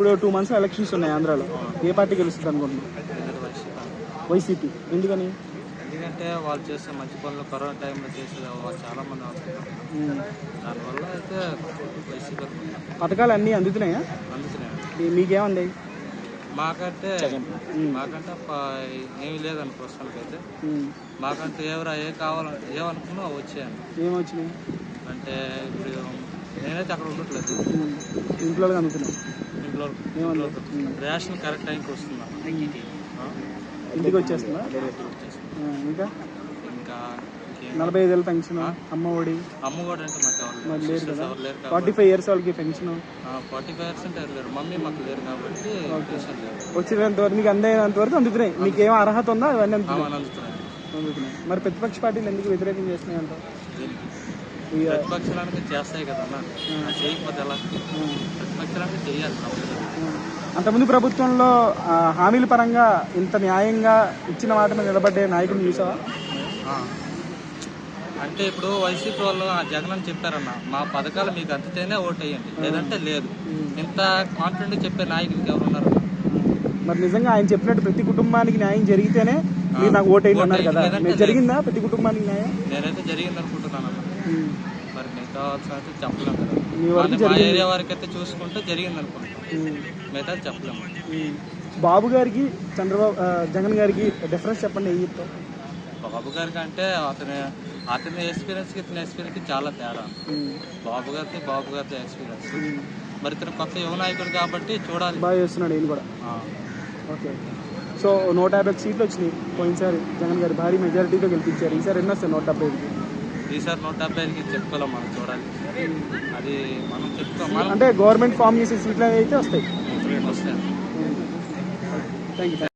ఇప్పుడు two months elections ఉన్నాయి ఆంధ్రాలో. ఏ పార్టీ గెలుస్తుంది అనుకుంటున్నాం వైసీపీ ఎందుకని? ఎందుకంటే వాళ్ళు చేసే మంచి పనులు కరోనా టైంలో చేసే వాళ్ళు చాలా మంది. దానివల్ల అయితే వైసీపీ పథకాలు అన్నీ అందుతున్నాయా? అందుతున్నాయి. మీకేమంది? మాకంటే మాకంటే ఏమీ లేదండి ప్రస్తుతానికైతే. ఉమ్. మాకంటే ఎవరు ఏ కావాలని ఏమనుకున్నా వచ్చాయండి. ఏమొచ్చినాయి? అంటే ఇప్పుడు నేనైతే అక్కడ ఉండట్లేదు. ఇంట్లో అందుతున్నాయి ఇంట్లో రేషన్ కరెక్ట్ టైంకి వస్తుందా? ఆ? ఇంటికి వచ్చేస్తుందా? ఆ, ఇంకా? ఇంకా నలభై ఐదు వేలు పెన్షన్ అమ్మ ఒడి. అమ్మ కూడా అంటే మాకు ఎవరు లేరు. కదా? ఫార్టీ ఫైవ్ ఇయర్స్ వాళ్ళకి పెన్షన్. ఫార్టీ ఫైవ్ పర్సెంట్ ఎవరు లేరు. మమ్మీ మాకు లేరు కాబట్టి వచ్చినంత వరకు మీకు అందేంత వరకు అందుతున్నాయి. మీకు ఏం అర్హత ఉందా? అవన్నీ అందుతున్నాయి. మరి ప్రతిపక్ష పార్టీలు ఎందుకు వ్యతిరేకం చేస్తున్నాయి అంట ప్రతిపక్షానికి చేస్తాయి కదా అన్న. అది చేయకపోతే ఎలా? ప్రతిపక్షానికి చేయాలి. అంతకుముందు ప్రభుత్వంలో హామీల పరంగా ఇంత న్యాయంగా ఇచ్చిన మాట మీద నిలబడ్డే నాయకులు చూసావా. అంటే ఇప్పుడు వైసీపీ వాళ్ళు ఆ జగన్ అని చెప్పారన్న. మా పథకాలు మీకు అందితేనే ఓటు వేయండి లేదంటే లేదు. ఇంత కాన్ఫిడెంట్ చెప్పే నాయకులకి ఎవరు ఉన్నారు? మరి నిజంగా ఆయన చెప్పినట్టు ప్రతి కుటుంబానికి న్యాయం జరిగితేనే మీరు నాకు ఓటేయండి అన్నారు కదా. జరిగిందా ప్రతి కుటుంబానికి న్యాయం? నేనైతే జరిగింది అనుకుంటున్నాను అన్న ఉమ్. మరి మిగతా వాళ్ళకి చెప్పలేము కదా. మీ ఏరియా వరకు అయితే చూసుకుంటే జరిగింది అనుకుంటాం. మిగతా చెప్పలేము. బాబు గారికి చంద్రబాబు జగన్ గారికి డిఫరెన్స్ చెప్పండి ఏం బాబు గారికి అంటే అతని అతని ఎక్స్పీరియన్స్కి ఇతని ఎక్స్పీరియన్స్కి చాలా తేడా. బాబు గారిది బాబు గారిది ఎక్స్పీరియన్స్. మరి ఇతను కొత్త యువ నాయకుడు కాబట్టి చూడాలి. బాగా చేస్తున్నాడు ఈయన కూడా. ఓకే. సో నూట యాభై సీట్లు వచ్చినాయి. పోయినసారి జగన్ గారు భారీ మెజారిటీతో గెలిపించారు. ఈసారి ఎన్ని వస్తాయి? నూట డెబ్బై ఐదుకి. ఈసారి నూట డెబ్బై ఐదుకి చెప్పుకోలేం మనం చూడాలి. అది మనం మనం అంటే గవర్నమెంట్ ఫామ్ చేసే సీట్లు అయితే వస్తాయి. వస్తాయి. Thank you